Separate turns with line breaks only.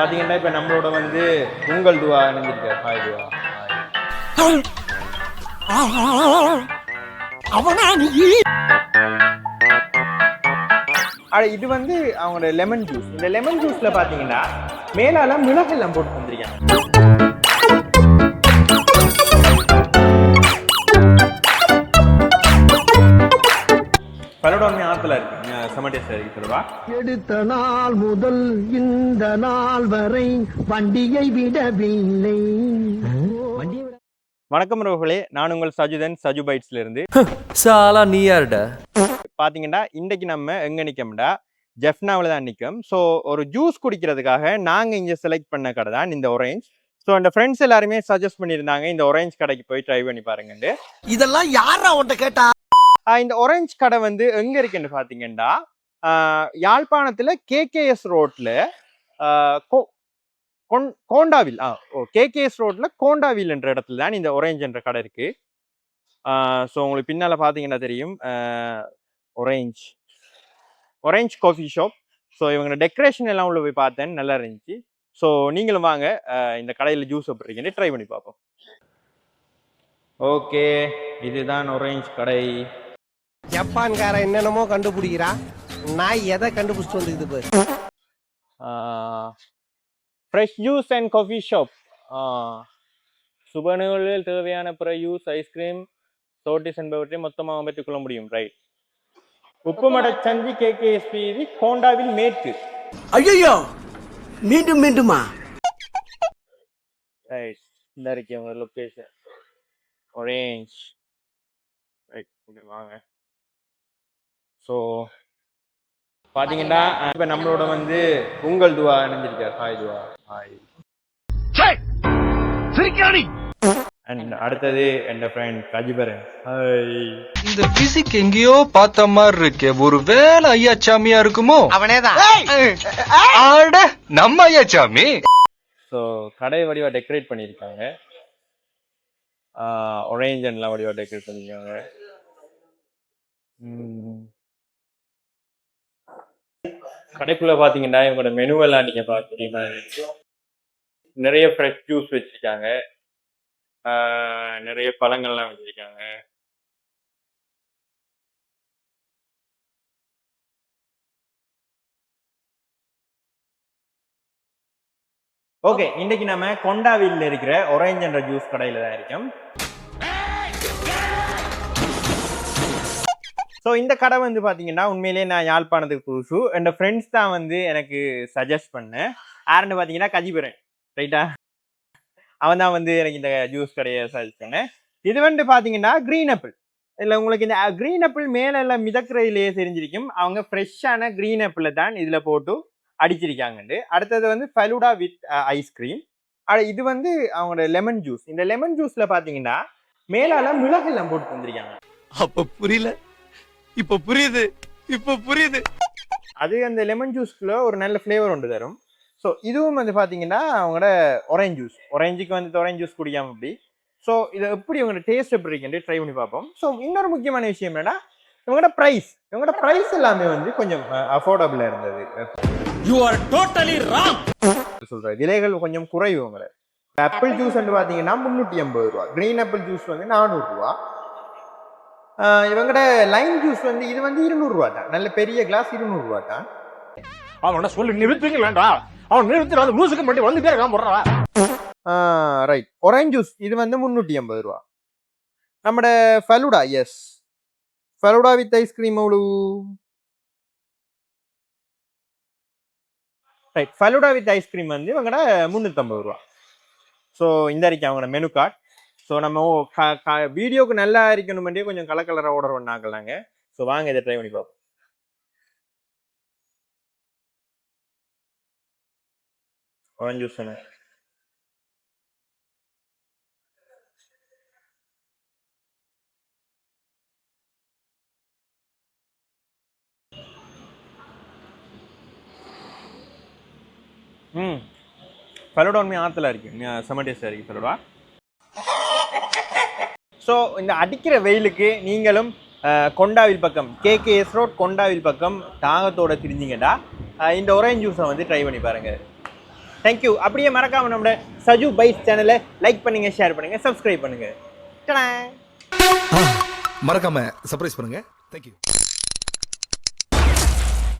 பார்த்தீங்கன்னா இப்போ நம்மளோட வந்து உங்கள் துவா இணைஞ்சிருக்காரு. ஹாய் துவா.
அவனா நீ
அட இது வந்து அவங்களோட லெமன் ஜூஸ் இந்த லெமன் ஜூஸ்ல பாத்தீங்கன்னா மேலால மிளகெல்லாம் போட்டு தந்திருக்காங்க. பலடோமே ஆத்துல இருக்கு. செம டேஸ்ட் இருக்கு சொல்லுவா.
எடுத்த நாள் முதல் இந்த நாள் வரை வண்டியை விடவில்லை.
வணக்கம் ரோகளே நான் உங்கள் சஜுதன் சஜு பைட்ஸ்ல இருந்து
சாலா நீ யாருடா?
பாத்தீங்கன்னா இன்னைக்கு நம்ம எங்க நிக்கோம்டா? ஜெஃப்னாவில் தான் நிற்கும் ஸோ ஒரு ஜூஸ் குடிக்கிறதுக்காக நாங்கள் இங்கே செலக்ட் பண்ண கடை தான் இந்த ஒரேஞ்ச் ஸோ அந்த ஃப்ரெண்ட்ஸ் எல்லாருமே சஜஸ்ட் பண்ணியிருந்தாங்க இந்த ஒரேஞ்ச் கடைக்கு போய் ட்ரை பண்ணி பாருங்கண்டு
இதெல்லாம் யாரா உன்ட்ட கேட்டா?
இந்த ஒரேஞ்ச் கடை வந்து எங்க இருக்குன்னு பாத்தீங்கன்னா யாழ்ப்பாணத்துல கேகேஎஸ் ரோட்ல கோண்டாவில் ஆ ஓ கேகேஎஸ் ரோட்ல கோண்டாவில் என்ற இடத்துல தான் இந்த ஒரேஞ்ச் என்ற கடை இருக்கு. ஸோ உங்களுக்கு பின்னால பாத்தீங்கன்னா தெரியும் orange orange coffee shop so இவங்க டெக்கரேஷன் எல்லாம் உள்ள போய் பார்த்தேன் நல்லா இருந்துச்சு. ஸோ நீங்களும் வாங்க இந்த கடையில் ஜூஸ் சாப்பிட்றீங்கன்னு ட்ரை பண்ணி பார்ப்போம். ஓகே இதுதான் ஒரேஞ்ச் கடை.
ஜப்பான்காரன் என்னென்னமோ கண்டுபிடிக்கிறா. நான் எதை கண்டுபிடிச்சிட்டு வந்துக்குது பாரு.
Fresh juice and coffee shop சுபநிகழ்வில் தேவையான பிற ஜூஸ் ஐஸ்கிரீம் சோட்டிஸ் என்பவற்றை மொத்தமாக பெற்றுக்கொள்ள முடியும். ரைட் உப்புமட சந்தி கேகேஎஸ்பி இது கோண்டாவில் மேற்கு.
ஐயோ மீண்டும் மீண்டுமா?
ரைட் இந்த இருக்கே உங்க லொக்கேஷன் ஒரேஞ்ச் ரைட் வாங்க. ஸோ பார்த்தீங்கன்னா இப்போ நம்மளோட வந்து உங்கள் துவா இணைஞ்சிருக்கார். ஹாய் துவா. ஹாய் அண்ட் அடுத்தது என் ஃப்ரெண்ட் கஜிபரன். ஹாய்
இந்த பிசிக் எங்கேயோ பார்த்த மாதிரி இருக்கே. ஒரு வேலை ஐயாச்சாமியா இருக்குமோ?
அவனேதான்.
ஆட நம்ம ஐயாச்சாமி
ஸோ கடை வடிவா டெக்கரேட் பண்ணியிருக்காங்க. ஒரேஞ்ச் அண்ட்லாம் வடிவா டெக்கரேட் பண்ணியிருக்காங்க. ம். கடைக்குள்ள பாத்தீங்கன்னா இவங்களோட மெனுவெல்லாம் நீங்க பாத்தீங்கன்னா நிறைய ஃப்ரெஷ் ஜூஸ் வச்சிருக்காங்க. நிறைய பழங்கள்லாம் வச்சிருக்காங்க. ஓகே இன்னைக்கு நம்ம கொண்டாவில்ல இருக்கிற ஒரேஞ்ச் என்ற ஜூஸ் கடையில தான் இருக்கோம். ஸோ இந்த கடை வந்து பார்த்தீங்கன்னா உண்மையிலேயே நான் யாழ்ப்பாணத்துக்கு புதுசு. என் ஃப்ரெண்ட்ஸ் தான் வந்து எனக்கு சஜஸ்ட் பண்ணேன். யாருன்னு பார்த்தீங்கன்னா கஜிபுரன். ரைட்டா அவன் தான் வந்து எனக்கு இந்த ஜூஸ் கடையை சஜஸ்ட் பண்ணேன். இது வந்து பார்த்தீங்கன்னா க்ரீன் ஆப்பிள் இல்லை உங்களுக்கு இந்த க்ரீன் ஆப்பிள் மேலே எல்லாம் மிதக்கிறதுலேயே தெரிஞ்சிருக்கும். அவங்க ஃப்ரெஷ்ஷான க்ரீன் ஆப்பிளை தான் இதில் போட்டு அடிச்சிருக்காங்கண்டு. அடுத்தது வந்து ஃபலூடா வித் ஐஸ்கிரீம் இது வந்து அவங்களோட லெமன் ஜூஸ் இந்த லெமன் ஜூஸில் பார்த்தீங்கன்னா மேலால மிளகெல்லாம் போட்டு தந்திருக்காங்க.
அப்போ புரியல. இப்ப புரியுது இப்ப புரியுது.
அது அந்த லெமன் ஜூஸ்க்குள்ள ஒரு நல்ல ஃப்ளேவர் ஒன்று தரும். ஸோ இதுவும் வந்து பார்த்தீங்கன்னா அவங்களோட ஒரேஞ்ச் ஜூஸ் ஒரேஞ்சுக்கு வந்து ஒரேஞ்ச் ஜூஸ் குடிக்காம அப்படி ஸோ இதை எப்படி இவங்களோட டேஸ்ட் எப்படி இருக்குன்னு ட்ரை பண்ணி பார்ப்போம். ஸோ இன்னொரு முக்கியமான விஷயம் என்னன்னா இவங்களோட ப்ரைஸ் இவங்களோட ப்ரைஸ் எல்லாமே வந்து கொஞ்சம் அஃபோர்டபுளாக இருந்தது.
யூ ஆர் டோட்டலி ராங்
சொல்கிறேன் விலைகள் கொஞ்சம் குறைவு இவங்கள. ஆப்பிள் ஜூஸ் வந்து பார்த்தீங்கன்னா முந்நூற்றி ஐம்பது ரூபா க்ரீன் ஆப்பிள் ஜூஸ் வந்து நானூறுரூவா இவங்களோட லைம் ஜூஸ் வந்து இது வந்து இருநூறுவா தான் நல்ல பெரிய கிளாஸ் இருநூறுவா தான்
அவன சொல்லி நிறுத்துங்களேன்டா அவன் நிறுத்தி அந்த லூசுக்கு மட்டும் வந்துட்டே இருக்கான் போடுறா
ரைட் ஒரேஞ்ச் ஜூஸ் இது வந்து முந்நூற்றி ஐம்பது ரூபா. நம்மட falooda yes falooda with ice cream எவ்வளோ right falooda with ice cream வந்து இவங்கட முந்நூற்றம்பது ரூபா. ஸோ இந்த அறிக்கை அவங்களோட மெனு கார்டு ஸோ நம்ம க- க- வீடியோக்கு நல்லா இருக்கணும் கொஞ்சம் கலர் கலராக ஆர்டர் பண்ணாக்கலாங்க ஸோ வாங்க இதை ட்ரை பண்ணி பார்ப்போம். ஆரஞ்சு ஜூஸ் தானே? ம். ஃபலோடா உண்மையாக ஆற்றுல இருக்கு. செம டேஸ்டாக இருக்குது ஃபலோடா ஸோ இந்த அடிக்கிற வெயிலுக்கு நீங்களும் கொண்டாவில் பக்கம் கேகேஎஸ் ரோட் கொண்டாவில் பக்கம் தாகத்தோட திரிஞ்சிங்கடா. இந்த ஒரேஞ்ச் ஜூஸை வந்து ட்ரை பண்ணி பாருங்க. தேங்க்யூ அப்படியே மறக்காமல் நம்மளோட சஜு பைஸ் சேனலை லைக் பண்ணுங்கள் ஷேர் பண்ணுங்கள் சப்ஸ்கிரைப் பண்ணுங்கள் மறக்காமல்
மறக்காம சர்ப்ரைஸ் பண்ணுங்கள் தேங்க்யூ